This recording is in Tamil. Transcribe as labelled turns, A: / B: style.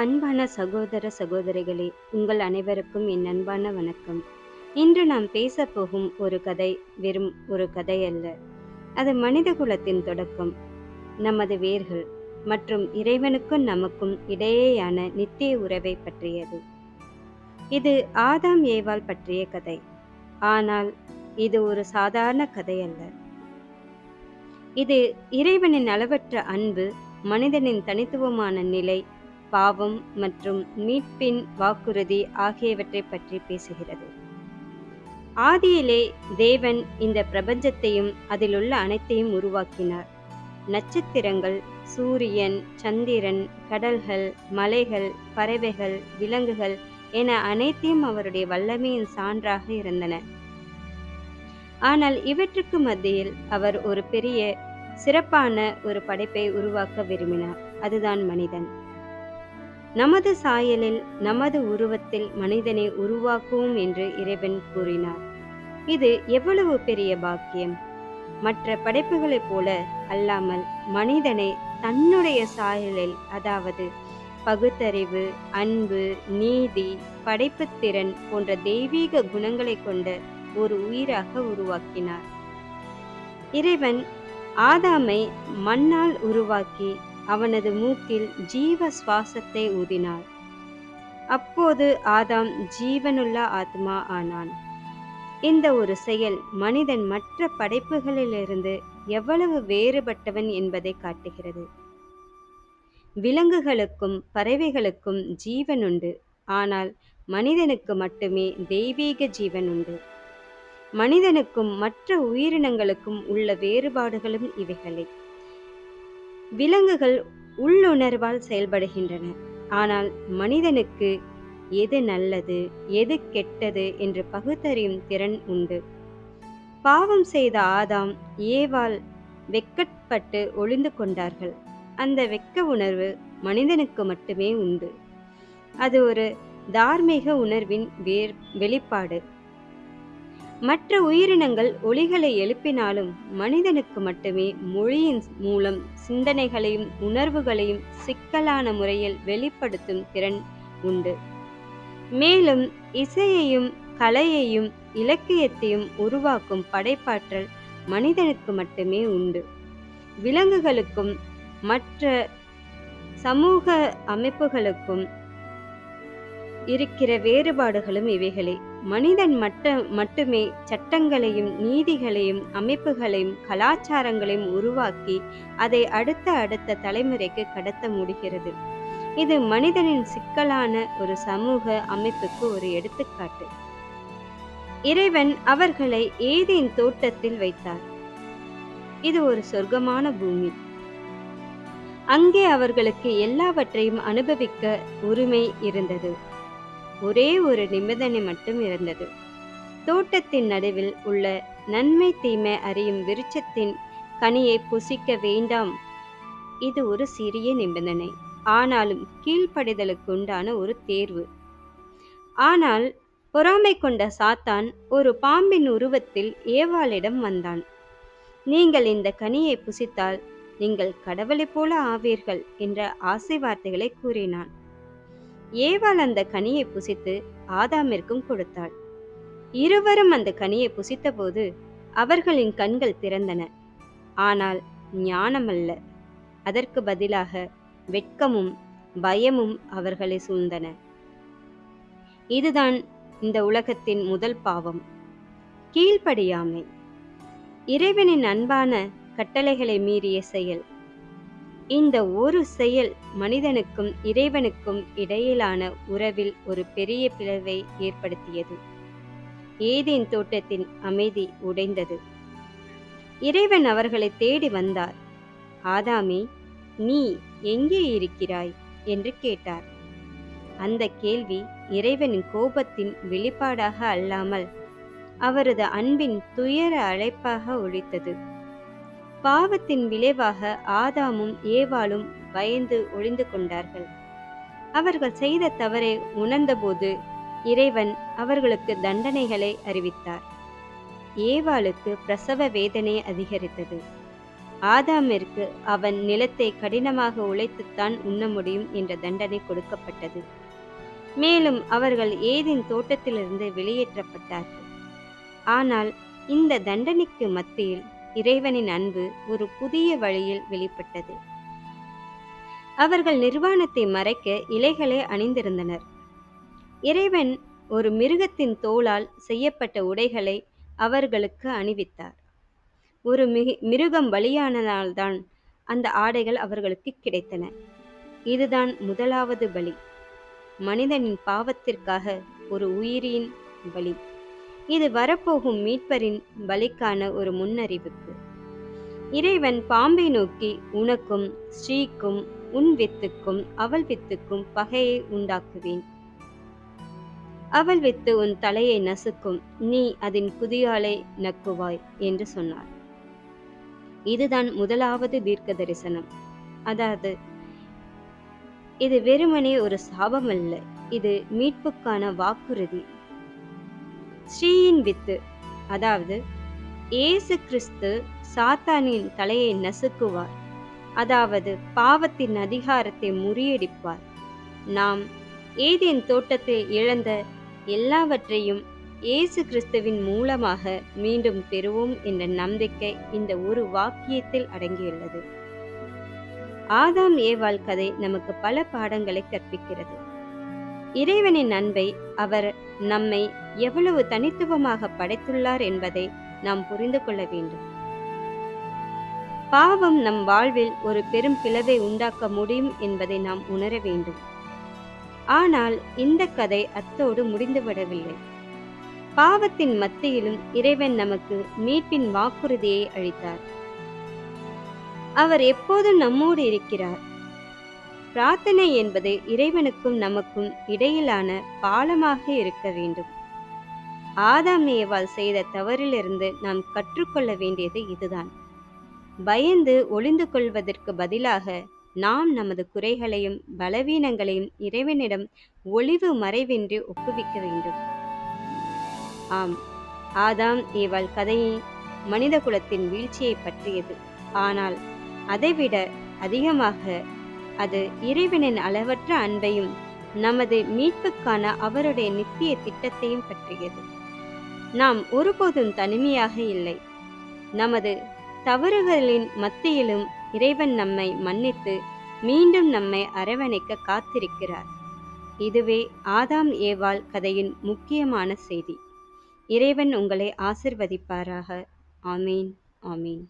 A: அன்பான சகோதர சகோதரிகளே உங்கள் அனைவருக்கும் என் அன்பான வணக்கம். இன்று நாம் பேச போகும் ஒரு கதை வெறும் ஒரு கதை அல்ல. அது மனித குலத்தின் தொடக்கம். நமது வேர்கள் மற்றும் இறைவனுக்கும் நமக்கும் இடையேயான நித்திய உறவை பற்றியது. இது ஆதாம் ஏவால் பற்றிய கதை. ஆனால் இது ஒரு சாதாரண கதை அல்ல. இது இறைவனின் அளவற்ற அன்பு மனிதனின் தனித்துவமான நிலை பாவம் மற்றும் மீட்பின் வாக்குறுதி ஆகியவற்றை பற்றி பேசுகிறது. ஆதியிலே தேவன் இந்த பிரபஞ்சத்தையும் அதிலுள்ள அனைத்தையும் உருவாக்கினார். நட்சத்திரங்கள் சூரியன் சந்திரன் கடல்கள் மலைகள் பறவைகள் விலங்குகள் என அனைத்தையும் அவருடைய வல்லமையின் சான்றாக இருந்தன. ஆனால் இவற்றுக்கு மத்தியில் அவர் ஒரு பெரிய சிறப்பான ஒரு படைப்பை உருவாக்க விரும்பினார். அதுதான் மனிதன். நமது சாயலில் நமது உருவத்தில் மனிதனை உருவாக்குவோம் என்று இறைவன் கூறினார். இது எவ்வளவு பெரிய பாக்கியம்? மற்ற படைப்புகளைப் போல அல்லாமல் மனிதனை தன்னுடைய சாயலில் அதாவது பகுத்தறிவு அன்பு நீதி படைப்புத்திறன் போன்ற தெய்வீக குணங்களை கொண்ட ஒரு உயிராக உருவாக்கினார். இறைவன் ஆதாமை மண்ணால் உருவாக்கி அவனது மூக்கில் ஜீவ சுவாசத்தை ஊதினார் அப்போது ஆதாம் ஜீவனுள்ள ஆத்மா ஆனான். இந்த ஒரு செயல் மனிதன் மற்ற படைப்புகளிலிருந்து எவ்வளவு வேறுபட்டவன் என்பதை காட்டுகிறது. விலங்குகளுக்கும் பறவைகளுக்கும் ஜீவன் உண்டு. ஆனால் மனிதனுக்கு மட்டுமே தெய்வீக ஜீவன் உண்டு. மனிதனுக்கும் மற்ற உயிரினங்களுக்கும் உள்ள வேறுபாடுகளும் இவைகளே. விலங்குகள் உள்ளுணர்வால் செயல்படுகின்றன. ஆனால் மனிதனுக்கு எது நல்லது எது கெட்டது என்று பகுத்தறியும் திறன் உண்டு. பாவம் செய்த ஆதாம் ஏவால் வெட்கப்பட்டு ஒளிந்து கொண்டார்கள். அந்த வெட்க உணர்வு மனிதனுக்கு மட்டுமே உண்டு. அது ஒரு தார்மீக உணர்வின் வேர் வெளிப்பாடு. மற்ற உயிரினங்கள் ஒளிகளை எழுப்பினாலும் மனிதனுக்கு மட்டுமே மொழியின் மூலம் சிந்தனைகளையும் உணர்வுகளையும் சிக்கலான முறையில் வெளிப்படுத்தும் திறன் உண்டு. மேலும் இசையையும் கலையையும் இலக்கியத்தையும் உருவாக்கும் படைப்பாற்றல் மனிதனுக்கு மட்டுமே உண்டு. விலங்குகளுக்கும் மற்ற சமூக அமைப்புகளுக்கும் இருக்கிற வேறுபாடுகளும் இவைகளே. மனிதன் மட்ட மட்டுமே சட்டங்களையும் நீதிகளையும் அமைப்புகளையும் கலாச்சாரங்களையும் உருவாக்கி அதை அடுத்த அடுத்த தலைமுறைக்கு கடத்த முடிகிறது. இது மனிதனின் சிக்கலான ஒரு சமூக அமைப்புக்கு ஒரு எடுத்துக்காட்டு. இறைவன் அவர்களை ஏதேன் தோட்டத்தில் வைத்தார். இது ஒரு சொர்க்கமான பூமி. அங்கே அவர்களுக்கு எல்லாவற்றையும் அனுபவிக்க உரிமை இருந்தது. ஒரே ஒரு நிபந்தனை மட்டும் இருந்தது. தோட்டத்தின் நடுவில் உள்ள நன்மை தீமை அறியும் விருட்சத்தின் கனியை புசிக்க வேண்டாம். இது ஒரு சிறிய நிபந்தனை. ஆனாலும் கீழ்ப்படிதலுக்கு உண்டான ஒரு தேர்வு. ஆனால் பொறாமை கொண்ட சாத்தான் ஒரு பாம்பின் உருவத்தில் ஏவாளிடம் வந்தான். நீங்கள் இந்த கனியை புசித்தால் நீங்கள் கடவுளைப் போல ஆவீர்கள் என்ற ஆசை வார்த்தைகளை கூறினான். ஏவாள் அந்த கனியை புசித்து ஆதாமிற்கும் கொடுத்தாள். இருவரும் அந்த கனியை புசித்தபோது அவர்களின் கண்கள் திறந்தன. ஆனால் ஞானமல்ல. அதற்கு பதிலாக வெட்கமும் பயமும் அவர்களை சூழ்ந்தன. இதுதான் இந்த உலகத்தின் முதல் பாவம். கீழ்ப்படியாமை. இறைவனின் அன்பான கட்டளைகளை மீறிய செயல். இந்த ஒரு செயல் மனிதனுக்கும் இறைவனுக்கும் இடையிலான உறவில் ஒரு பெரிய பிளவை ஏற்படுத்தியது. ஏதேன் தோட்டத்தின் அமைதி உடைந்தது. இறைவன் அவர்களை தேடி வந்தார். ஆதாமே நீ எங்கே இருக்கிறாய்? என்று கேட்டார். அந்த கேள்வி இறைவனின் கோபத்தின் வெளிப்பாடாக அல்லாமல் அவரது அன்பின் துயர அழைப்பாக ஒழித்தது பாவத்தின் விளைவாக ஆதாமும் ஏவாளும் பயந்து ஒளிந்து கொண்டார்கள். அவர்கள் செய்த தவறை உணர்ந்தபோது இறைவன் அவர்களுக்கு தண்டனைகளை அறிவித்தார். ஏவாளுக்கு பிரசவ வேதனை அதிகரித்தது. ஆதாமிற்கு அவன் நிலத்தை கடினமாக உழைத்துத்தான் உண்ண முடியும் என்ற தண்டனை கொடுக்கப்பட்டது. மேலும் அவர்கள் ஏதின் தோட்டத்திலிருந்து வெளியேற்றப்பட்டார்கள். ஆனால் இந்த தண்டனைக்கு மத்தியில் இறைவனின் அன்பு ஒரு புதிய வழியில் வெளிப்பட்டது. அவர்கள் நிர்வாணத்தை மறைக்க இலைகளை அணிந்திருந்தனர். இறைவன் ஒரு மிருகத்தின் தோளால் செய்யப்பட்ட உடைகளை அவர்களுக்கு அணிவித்தார். ஒரு மிருகம் பலியானதால்தான் அந்த ஆடைகள் அவர்களுக்கு கிடைத்தன. இதுதான் முதலாவது பலி. மனிதனின் பாவத்திற்காக ஒரு உயிரின் பலி. இது வரப்போகும் மீட்பரின் பலிக்கான ஒரு முன்னறிவிப்பு. இறைவன் பாம்பை நோக்கி உனக்கும் ஸ்ரீக்கும் உன் வித்துக்கும் அவள் வித்துக்கும் பகையை உண்டாக்குவேன். அவள் வித்து உன் தலையை நசுக்கும். நீ அதன் குதியாலை நக்குவாய் என்று சொன்னார். இதுதான் முதலாவது தீர்க்க தரிசனம் அதாவது இது வெறுமனே ஒரு சாபம் அல்ல இது மீட்புக்கான வாக்குறுதி. ஸ்ரீயின் வித்து. அதாவது ஏசு கிறிஸ்து சாத்தானின் தலையை நசுக்குவார். அதாவது பாவத்தின் அதிகாரத்தை முறியடிப்பார். நாம் ஏதேன் தோட்டத்தை இழந்த எல்லாவற்றையும் இயேசு கிறிஸ்துவின் மூலமாக மீண்டும் பெறுவோம் என்ற நம்பிக்கை இந்த ஒரு வாக்கியத்தில் அடங்கியுள்ளது. ஆதாம் ஏவாள் கதை நமக்கு பல பாடங்களை கற்பிக்கிறது. இறைவனின் அன்பை அவர் நம்மை எவ்வளவு தனித்துவமாக படைத்துள்ளார் என்பதை நாம் புரிந்து கொள்ள வேண்டும். பாவம் நம் வாழ்வில் ஒரு பெரும் பிளவை உண்டாக்க முடியும் என்பதை நாம் உணர வேண்டும். ஆனால் இந்த கதை அத்தோடு முடிந்துவிடவில்லை பாவத்தின் மத்தியிலும் இறைவன் நமக்கு மீட்பின் வாக்குறுதியை அளித்தார். அவர் எப்போதும் நம்மோடு இருக்கிறார். பிரார்த்தனை என்பது இறைவனுக்கும் நமக்கும் இடையிலான பாலமாக இருக்க வேண்டும். ஆதாம் ஏவால் செய்த தவறிலிருந்து நாம் கற்றுக்கொள்ள வேண்டியது இதுதான். பயந்து ஒளிந்து கொள்வதற்கு பதிலாக நாம் நமது குறைகளையும் பலவீனங்களையும் இறைவனிடம் ஒளிவு மறைவின்றி ஒப்புவிக்க வேண்டும். ஆம் ஆதாம் ஏவாள் கதையை மனித குலத்தின் வீழ்ச்சியை பற்றியது. ஆனால் அதைவிட அதிகமாக அது இறைவனின் அளவற்ற அன்பையும் நமது மீட்புக்கான அவருடைய நித்திய திட்டத்தையும் பற்றியது. நாம் ஒருபோதும் தனிமையாக இல்லை. நமது தவறுகளின் மத்தியிலும் இறைவன் நம்மை மன்னித்து மீண்டும் நம்மை அரவணைக்க காத்திருக்கிறார். இதுவே ஆதாம் ஏவாள் கதையின் முக்கியமான செய்தி. இறைவன் உங்களை ஆசிர்வதிப்பாராக. ஆமீன். ஆமீன்.